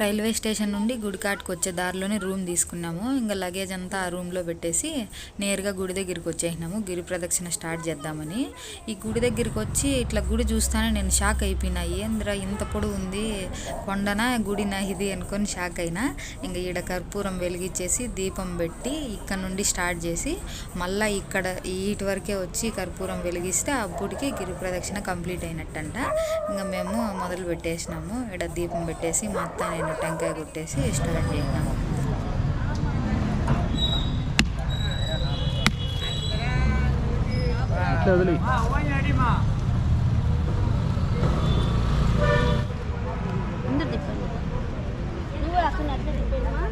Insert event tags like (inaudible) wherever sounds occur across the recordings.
Railway station నుండి గుడికాట్కి వచ్చే దారిలోనే రూమ్ తీసుకున్నాము. ఇంకా లగేజ్ అంతా ఆ రూమ్లో పెట్టేసి నేరుగా గుడి దగ్గరికి వచ్చేసినాము. గిరి ప్రదక్షిణ స్టార్ట్ చేద్దామని. ఈ గుడి దగ్గరికి వచ్చి ఇట్లా గుడి చూస్తానే నేను షాక్ అయిపోయినా. ఏంద్రా ఇంత పొడవు ఉంది? కొండనా? గుడినా ఇది? అనుకొని షాక్ అయినా. ఇంకా ఈడ కర్పూరం వెలిగించేసి దీపం పెట్టి ఇక్కడ నుండి స్టార్ట్ చేసి మళ్ళీ ఇక్కడ ఈటి వరకే వచ్చి కర్పూరం వెలిగిస్తే అప్పటికి గిరి ప్రదక్షిణ కంప్లీట్ అయినట్టంట. ఇంకా మేము మొదలు పెట్టేసినాము. ఇక్కడ దీపం పెట్టేసి మా అత్త నేను టెంకాయ కొట్టేసి స్టార్ట్ చేసినాము ఇట్లా వదిలి ముందు తిప్పండి నువ్వు అక్కడ అట్లా తిప్పేదమ్మా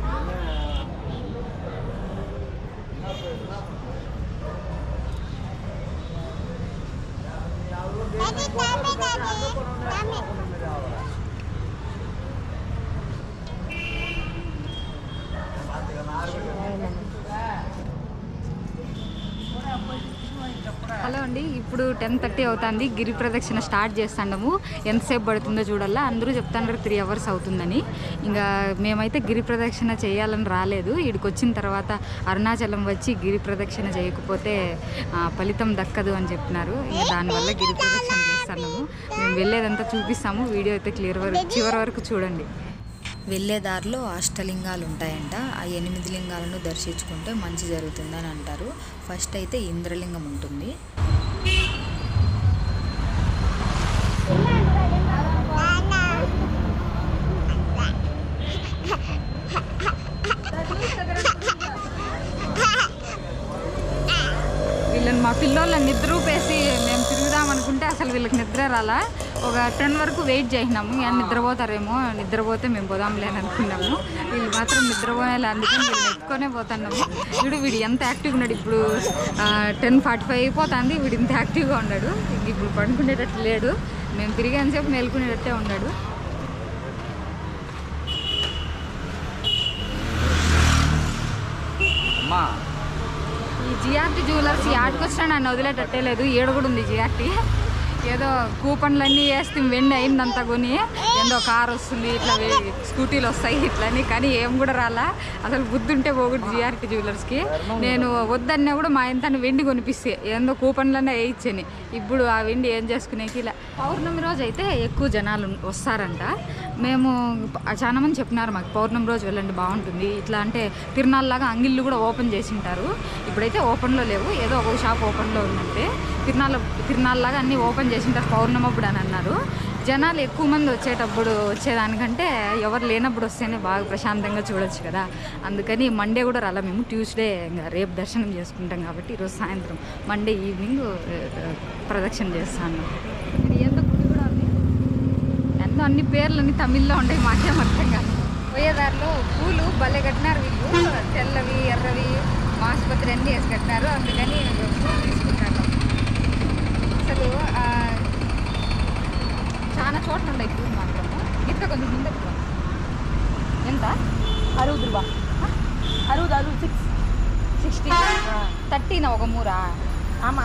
హలో ఇప్పుడు టెన్ థర్టీ అవుతుంది. గిరి ప్రదక్షిణ స్టార్ట్ చేస్తాము ఎంతసేపు పడుతుందో చూడాలా అందరూ చెప్తాను త్రీ అవర్స్ అవుతుందని. ఇంకా మేమైతే గిరి ప్రదక్షిణ చేయాలని రాలేదు. ఇక్కడికి వచ్చిన తర్వాత అరుణాచలం వచ్చి గిరి ప్రదక్షిణ చేయకపోతే ఫలితం దక్కదు అని చెప్పినారు. ఇంకా దానివల్ల గిరి ప్రదక్షిణ చేస్తాము మేము వెళ్ళేదంతా చూపిస్తాము. వీడియో అయితే క్లియర్ వరకు చివరి వరకు చూడండి. వెళ్ళే దారిలో అష్టలింగాలు ఉంటాయంట. ఆ ఎనిమిది లింగాలను దర్శించుకుంటే మంచి జరుగుతుందని అంటారు. ఫస్ట్ అయితే ఇంద్రలింగం ఉంటుంది. మా పిల్లోళ్ళని నిద్ర ఊపేసి మేము తిరుగుదాం అనుకుంటే అసలు వీళ్ళకి నిద్ర రాలా. ఒక టెన్ వరకు వెయిట్ చేసినాము. ఇక నిద్రపోతారేమో నిద్రపోతే మేము పోదాంలే అని అనుకున్నాము. వీళ్ళు మాత్రం నిద్రపోయేలా అందుకని వీళ్ళు ఎత్తుకొనే పోతున్నాము. వీడు వీడు ఎంత యాక్టివ్గా ఉన్నాడు ఇప్పుడు? టెన్ ఫార్టీ ఫైవ్ అయిపోతుంది వీడు ఇంత యాక్టివ్గా ఉన్నాడు. ఇంక ఇప్పుడు పడుకునేటట్టు లేడు. మేము తిరిగేంతసేపు మేలుకునేటట్టే ఉన్నాడు అమ్మా ఈ జిఆర్టీ జ్యువెలర్స్ యాడ్కి వచ్చినా నన్ను వదిలేటట్టే లేదు. ఏడు కూడా ఉంది జిఆర్టీ ఏదో కూపన్లన్నీ వేస్తే వెండి అయిందంతా కొని. ఏందో కార్ వస్తుంది ఇట్లా స్కూటీలు వస్తాయి ఇట్లని కానీ ఏం కూడా రాలా. అసలు బుద్ధుంటే పోగుడు పోకూడదు జిఆర్టీ జ్యువెలర్స్కి నేను వద్దన్నా కూడా మా ఇంత వెండి కొనిపిస్తే. ఏందో కూపన్లన్నా వేయించని. ఇప్పుడు ఆ వెండి ఏం చేసుకునేకి ఇలా. పౌర్ణమి రోజు అయితే ఎక్కువ జనాలు వస్తారంట. మేము చాలా మంది చెప్పినారు మాకు పౌర్ణమి రోజు వెళ్ళండి బాగుంటుంది. ఇట్లా అంటే తిరునాళ్ళలాగా అంగిళ్ళు కూడా ఓపెన్ చేసి ఉంటారు ఇప్పుడైతే ఓపెన్లో లేవు. ఏదో ఒక షాప్ ఓపెన్లో ఉందంటే. తిరునాళ్ళ తిరునాళ్ళలాగా అన్నీ ఓపెన్ చేసి ఉంటారు పౌర్ణమి అప్పుడు అని అన్నారు. జనాలు ఎక్కువ మంది వచ్చేటప్పుడు వచ్చేదానికంటే ఎవరు లేనప్పుడు వస్తేనే బాగా ప్రశాంతంగా చూడొచ్చు కదా. అందుకని మండే కూడా రాలా మేము ట్యూస్డే ఇంకా రేపు దర్శనం చేసుకుంటాం కాబట్టి ఈరోజు సాయంత్రం మండే ఈవినింగ్ ప్రదక్షిణ చేస్తాను. ఇది గుడి కూడా ఉంది ఎంతో అన్ని పేర్లన్నీ తమిళ్ళో ఉంటాయి మాకేం అర్థం కాదు. పోయేదారిలో పూలు భలే కట్టినారు వీళ్ళు. తెల్లవి ఎర్రవి ఆసుపత్రి అన్నీ వేసి కట్టినారు. అందుకని పూలు తీసుకుంటాను అసలు చాలా చోట్ల ఉన్నాయి పూలు మాత్రం. ఇంకా కొంచెం ముందుకు. ఎంత? అరువుదు రూపా అరువుదు అరువు సిక్స్ సిక్స్టీ థర్టీనా ఒక మూరా? వన్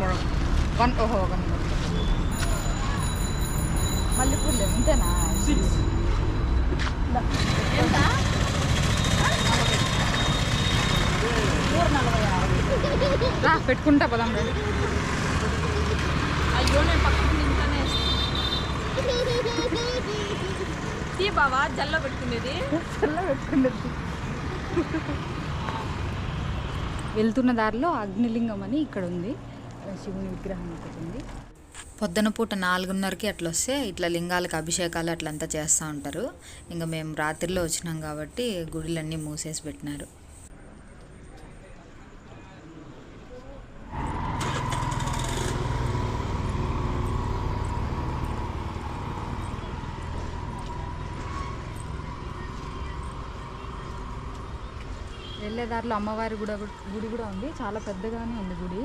మోర్ వన్ ఓహో ఒక మూడు మళ్ళీ పూలు ఇంతేనా? సిక్స్ ఎంత? నూరు నలభై రా పెట్టుకుంటా పదాం రండి అయ్యో నేను పక్కకు నింతనే తీ బావా జల్లో పెట్టుకునేది. వెళ్తున్న దారిలో అగ్నిలింగం అని ఇక్కడ ఉంది. శివుని విగ్రహం ఒకటి ఉంది. పొద్దున పూట నాలుగున్నరకి అట్లా వస్తే ఇట్లా లింగాలకు అభిషేకాలు అట్లంతా చేస్తూ ఉంటారు. ఇంకా మేము రాత్రిలో వచ్చినాం కాబట్టి గుడిలన్నీ మూసేసి పెట్టినారు. వెళ్ళే దారిలో అమ్మవారి గుడి గుడి కూడా ఉంది. చాలా పెద్దగానే ఉంది గుడి.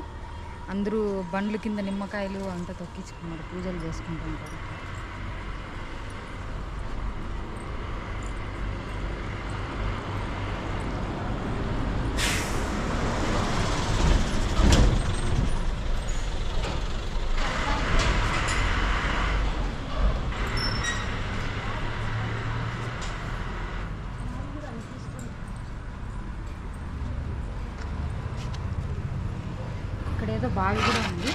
అందరూ బండ్ల కింద నిమ్మకాయలు అంతా తొక్కించుకున్నారు. పూజలు చేసుకుంటుంటారు బావి కూడా ఉంది.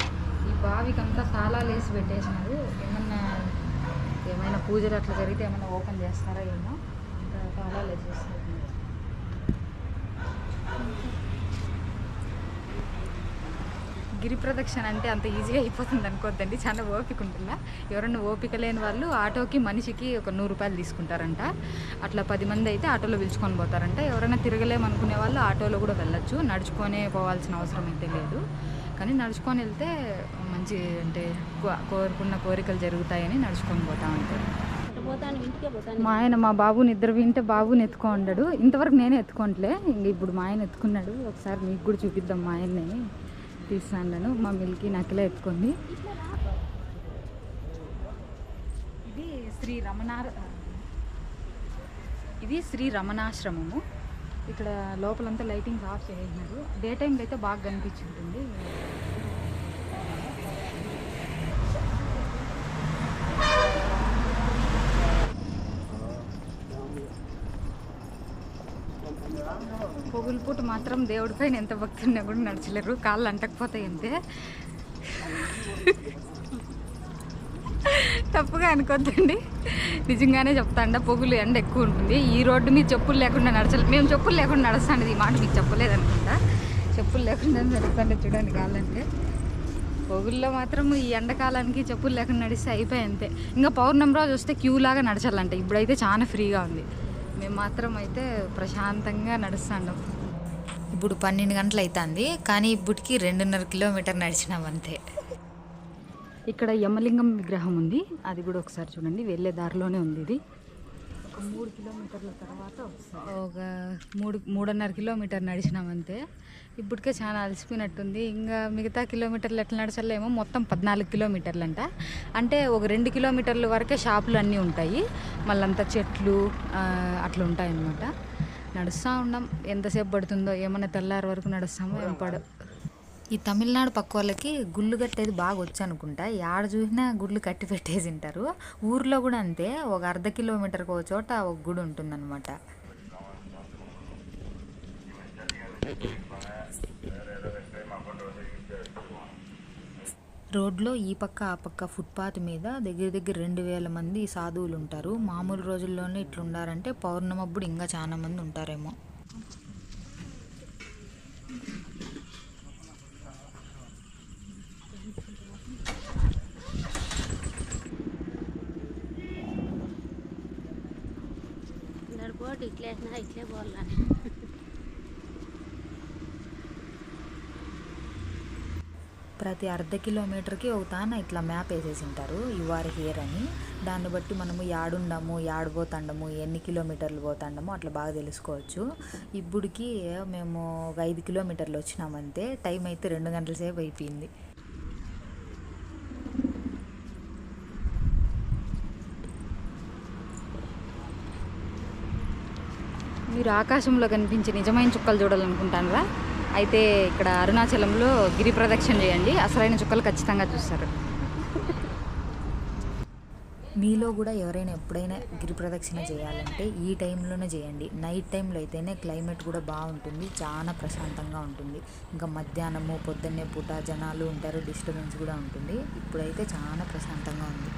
ఈ బావికి అంతా తాళాలు వేసి పెట్టేసినారు. ఏమన్నా ఏమైనా పూజలు అట్లా జరిగితే ఏమైనా ఓపెన్ చేస్తారా ఏమో? ఇంకా తాళాలు వేసేస్తారు గిరి ప్రదక్షిణ అంటే అంత ఈజీగా అయిపోతుంది అనుకోద్దండి. చాలా ఓపిక ఉంటుందా? ఎవరన్నా ఓపిక లేని వాళ్ళు ఆటోకి మనిషికి ఒక నూరు రూపాయలు తీసుకుంటారంట. అట్లా పది మంది అయితే ఆటోలో పిలుచుకొని పోతారంట. ఎవరైనా తిరగలేమనుకునే వాళ్ళు ఆటోలో కూడా వెళ్ళొచ్చు. నడుచుకొనే పోవాల్సిన అవసరం అయితే లేదు. కానీ నడుచుకొని వెళ్తే మంచి అంటే కో- కోరుకున్న కోరికలు జరుగుతాయని నడుచుకొని పోతా ఉంటారు మా ఆయన మా బాబుని ఇద్దరు వింటే బాబుని ఎత్తుకో ఉండడు ఇంతవరకు నేనే ఎత్తుకోంటలే. ఇంక ఇప్పుడు మా ఆయన ఎత్తుకున్నాడు. ఒకసారి మీకు కూడా చూపిద్దాం మా ఆయన్ని. తీసాను మా మిల్కి నకిలే ఎత్తుకుంది. ఇది శ్రీ రమణ ఇది శ్రీ రమణాశ్రమము. ఇక్కడ లోపలంతా లైటింగ్స్ ఆఫ్ చేసినారు డే టైంలో అయితే బాగా కనిపించుంటుంది. పొగులు పూట మాత్రం దేవుడి పైన ఎంత భక్తున్నా కూడా నడచలేరు. కాళ్ళు అంటకపోతాయి అంతే తప్పుగా అనుకోద్దండి. నిజంగానే చెప్తాండ పొగులు ఎండ ఎక్కువ ఉంటుంది. ఈ రోడ్డు మీద చెప్పులు లేకుండా నడచాలి మేము చెప్పులు లేకుండా నడుస్తాండి ఈ మాట మీకు చెప్పలేదు అనుకుంటా చెప్పులు లేకుండా నడుస్తాండి చూడండి కాలంటే పొగుల్లో మాత్రం ఈ ఎండకాలానికి చెప్పులు లేకుండా నడిస్తే అయిపోయి అంతే. ఇంకా పౌర్ణమి రోజు వస్తే క్యూ లాగా నడచాలంట. ఇప్పుడైతే చాలా ఫ్రీగా ఉంది. మేము మాత్రం అయితే ప్రశాంతంగా నడుస్తాండం. ఇప్పుడు పన్నెండు గంటలు అవుతుంది కానీ ఇప్పటికి రెండున్నర కిలోమీటర్ నడిచినాం అంతే. ఇక్కడ యమలింగం విగ్రహం ఉంది. అది కూడా ఒకసారి చూడండి. వెళ్ళే దారిలోనే ఉంది ఇది. ఒక మూడు కిలోమీటర్ల తర్వాత ఒక మూడు మూడున్నర కిలోమీటర్ నడిచినాం అంతే. ఇప్పటికే చాలా అలసిపోయినట్టుంది. ఇంకా మిగతా కిలోమీటర్లు ఎట్లా నడచాలేమో మొత్తం పద్నాలుగు కిలోమీటర్లు అంట అంటే ఒక రెండు కిలోమీటర్ల వరకే షాపులు అన్నీ ఉంటాయి. మళ్ళంతా చెట్లు అట్లా ఉంటాయి అన్నమాట నడుస్తూ ఉన్నాం. ఎంతసేపు పడుతుందో ఏమన్నా తెల్లారి వరకు నడుస్తామో ఏం పడ ఈ తమిళనాడు పక్క వాళ్ళకి గుళ్ళు కట్టేది బాగా వచ్చు అనుకుంటా యాడ చూసినా గుళ్ళు కట్టి పెట్టేసి ఉంటారు ఊర్లో కూడా అంతే. ఒక అర్ధ కిలోమీటర్కి ఒక చోట ఒక గుడి ఉంటుందన్నమాట. రోడ్లో ఈ పక్క ఆ పక్క ఫుట్పాత్ మీద దగ్గర దగ్గర రెండు వేల మంది సాధువులు ఉంటారు మామూలు రోజుల్లోనే ఇట్లుండారంటే పౌర్ణమప్పుడు ఇంకా చాలా మంది ఉంటారేమో. ఇట్లే పోవాలా ప్రతి అర్ధ కిలోమీటర్కి ఒక తాన ఇట్లా మ్యాప్ వేసేసి ఉంటారు ఇవారి హియర్ అని. దాన్ని బట్టి మనము యాడుండము యాడు పోతాండము ఎన్ని కిలోమీటర్లు పోతాండము అట్లా బాగా తెలుసుకోవచ్చు. ఇప్పుడుకి మేము ఒక ఐదు కిలోమీటర్లు వచ్చినామంతే టైం అయితే రెండు గంటల సేపు అయిపోయింది. మీరు ఆకాశంలో కనిపించే నిజమైన చుక్కలు చూడాలనుకుంటారా అయితే ఇక్కడ అరుణాచలంలో గిరి ప్రదక్షిణ చేయండి. అసలైన చుక్కలు ఖచ్చితంగా చూస్తారు. మీలో కూడా ఎవరైనా ఎప్పుడైనా గిరి ప్రదక్షిణ చేయాలంటే ఈ టైంలోనే చేయండి. నైట్ టైంలో అయితేనే క్లైమేట్ కూడా బాగుంటుంది. చాలా ప్రశాంతంగా ఉంటుంది. ఇంకా మధ్యాహ్నము పొద్దున్నే పూట జనాలు ఉంటారు డిస్టర్బెన్స్ కూడా ఉంటుంది. ఇప్పుడైతే చాలా ప్రశాంతంగా ఉంది.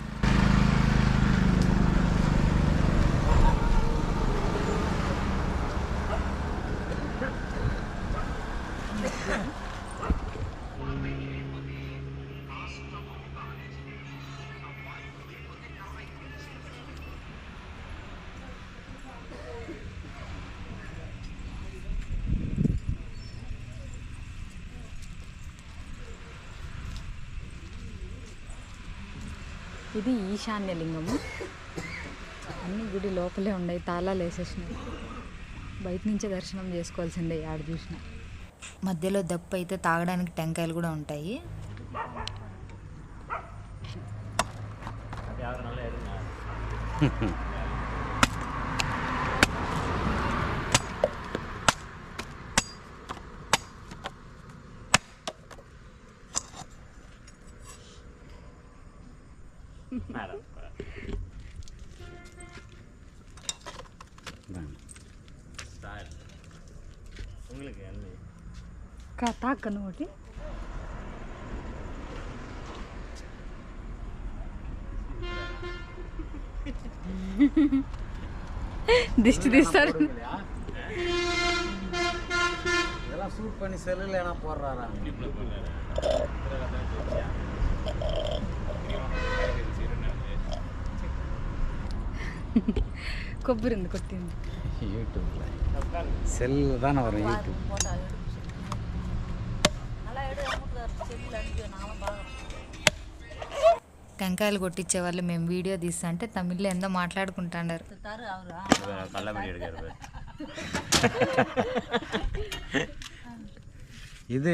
ఇది ఈశాన్య లింగము. అన్ని గుడి లోపలే ఉన్నాయి తాళాలు వేసేసినాయి. బయట నుంచే దర్శనం చేసుకోవాల్సిందే ఆడ చూసిన. మధ్యలో దప్పు అయితే తాగడానికి టెంకాయలు కూడా ఉంటాయి. (laughs) out of. கா தாக்கணும் ஓட்டி దిష్టి తీస్తారు இதெல்லாம் சூட் பண்ணி செல்லுல ஏன்னா போடுறாரா நல்லா எடு அமுக்குதாரு செல்லில் அனுப்பி நானும் பார்க்குறேன் టెంకాయలు కొట్టించే వాళ్ళు మేము వీడియో తీస్తా అంటే తమిళ్లో ఎంతో మాట్లాడుకుంటాడారు தரு அவரா கள்ளபடி எடுக்கிறது இது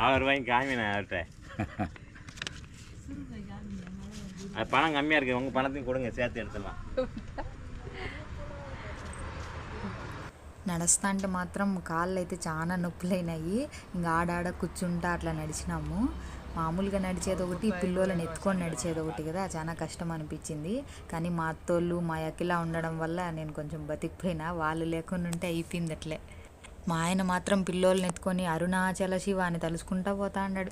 அவர் வாங்கி காமினேன் அவர்கிட்ட அது பணம் கம்மியாக இருக்குது உங்கள் பணத்தையும் கொடுங்க சேர்த்து எடுத்துடலாம் నడుస్తా అంటే మాత్రం కాళ్ళు అయితే చాలా నొప్పులైనాయి ఇంకా ఆడాడ కూర్చుంటా అట్లా నడిచినాము మామూలుగా నడిచేది ఒకటి పిల్లోళ్ళని ఎత్తుకొని నడిచేది ఒకటి కదా చాలా కష్టం అనిపించింది కానీ మా అత్తోళ్ళు మా అక్కిలా ఉండడం వల్ల నేను కొంచెం బతికిపోయినా వాళ్ళు లేకుండా ఉంటే అయిపోయింది అట్లే మా ఆయన మాత్రం పిల్లోళ్ళని ఎత్తుకొని అరుణాచల శివ అని తలుసుకుంటా పోతా అన్నాడు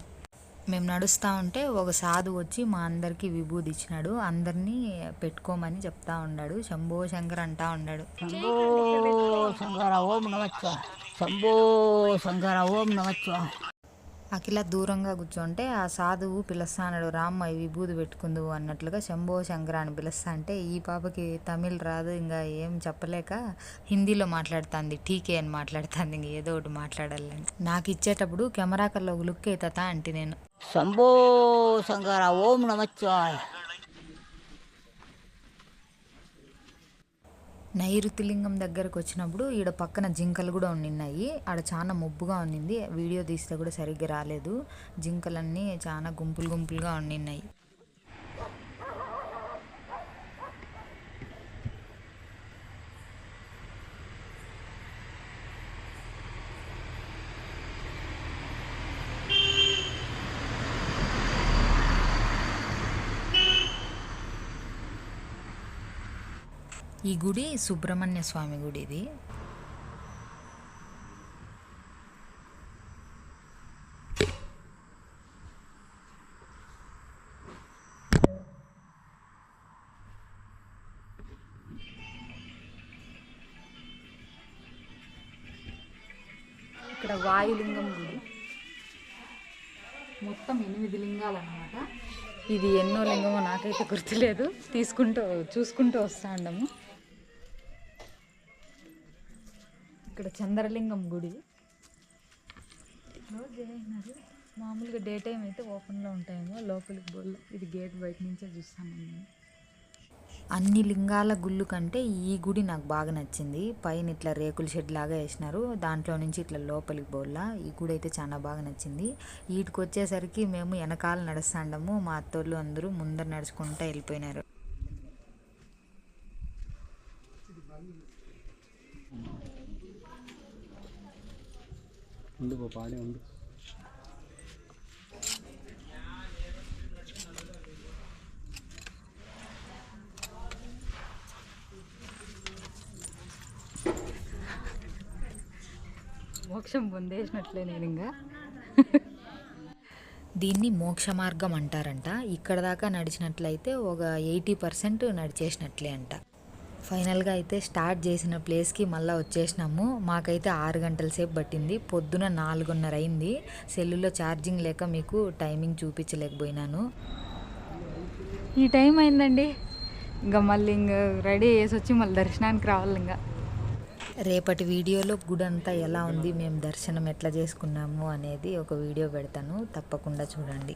మేము నడుస్తూ ఉంటే ఒక సాధు వచ్చి మా అందరికీ విభూది ఇచ్చినాడు అందరినీ పెట్టుకోమని చెప్తా ఉన్నాడు శంభో శంకర్ అంటా ఉన్నాడు శంభో శంకర ఓం నమస్వ శంభో శంకర ఓం నమస్వ అఖిల దూరంగా కూర్చుంటే ఆ సాధువు పిలుస్తాడు రామ్మ విభూది పెట్టుకుందు అన్నట్లుగా శంభో శంకర అని పిలుస్తా అంటే ఈ పాపకి తమిళ్ రాదు ఇంకా ఏం చెప్పలేక హిందీలో మాట్లాడుతుంది టీకే అని మాట్లాడుతుంది ఇంక ఏదో ఒకటి మాట్లాడాలని. నాకు ఇచ్చేటప్పుడు కెమెరా కల్లా ఒక లుక్ అవుతా అంటే నేను. శంభో శంకర ఓం నమచ్చాయ నైరుతిలింగం దగ్గరకు వచ్చినప్పుడు ఈడ పక్కన జింకలు కూడా ఉండిన్నాయి. ఆడ చాలా మబ్బుగా ఉండింది. వీడియో తీస్తే కూడా సరిగ్గా రాలేదు. జింకలన్నీ చాలా గుంపులు గుంపులుగా ఉండిన్నాయి. ఈ గుడి సుబ్రహ్మణ్య స్వామి గుడి ఇది ఇక్కడ వాయులింగం గుడి. మొత్తం ఎనిమిది లింగాలు అనమాట ఇది ఎన్నో లింగమో నాకైతే గుర్తులేదు. తీసుకుంటూ చూసుకుంటూ వస్తా ఉండము ఇక్కడ చంద్రలింగం గుడి. క్లోజ్ మామూలుగా డే టైం అయితే ఓపెన్లో ఉంటాయేమో లోపలికి బోల్ ఇది గేట్ బయట నుంచే చూస్తాను నేను అన్ని లింగాల గుళ్ళు కంటే ఈ గుడి నాకు బాగా నచ్చింది. పైన ఇట్లా రేకుల షెడ్ లాగా వేసినారు. దాంట్లో నుంచి ఇట్లా లోపలికి బోల్లా ఈ గుడి అయితే చాలా బాగా నచ్చింది. వీటికి వచ్చేసరికి మేము వెనకాల నడుస్తాండము. మా అత్తోళ్ళు అందరూ ముందర నడుచుకుంటూ వెళ్ళిపోయినారు. ఉంది పాడే ఉంది మోక్షం పొందేసినట్లే నేను ఇంకా. దీన్ని మోక్ష మార్గం అంటారంట. ఇక్కడ దాకా నడిచినట్లయితే ఒక ఎయిటీ పర్సెంట్ నడిచేసినట్లే అంట. ఫైనల్గా అయితే స్టార్ట్ చేసిన ప్లేస్కి మళ్ళీ వచ్చేసినాము. మాకైతే ఆరు గంటల సేపు పట్టింది. పొద్దున నాలుగున్నర అయింది. సెల్లులో ఛార్జింగ్ లేక మీకు టైమింగ్ చూపించలేకపోయినాను. ఈ టైం అయిందండి. ఇంకా మళ్ళీ ఇంకా రెడీ చేసి వచ్చి మళ్ళీ దర్శనానికి రావాలి ఇంకా రేపటి వీడియోలో గుడి అంతా ఎలా ఉంది మేము దర్శనం ఎట్లా చేసుకున్నాము అనేది ఒక వీడియో పెడతాను. తప్పకుండా చూడండి.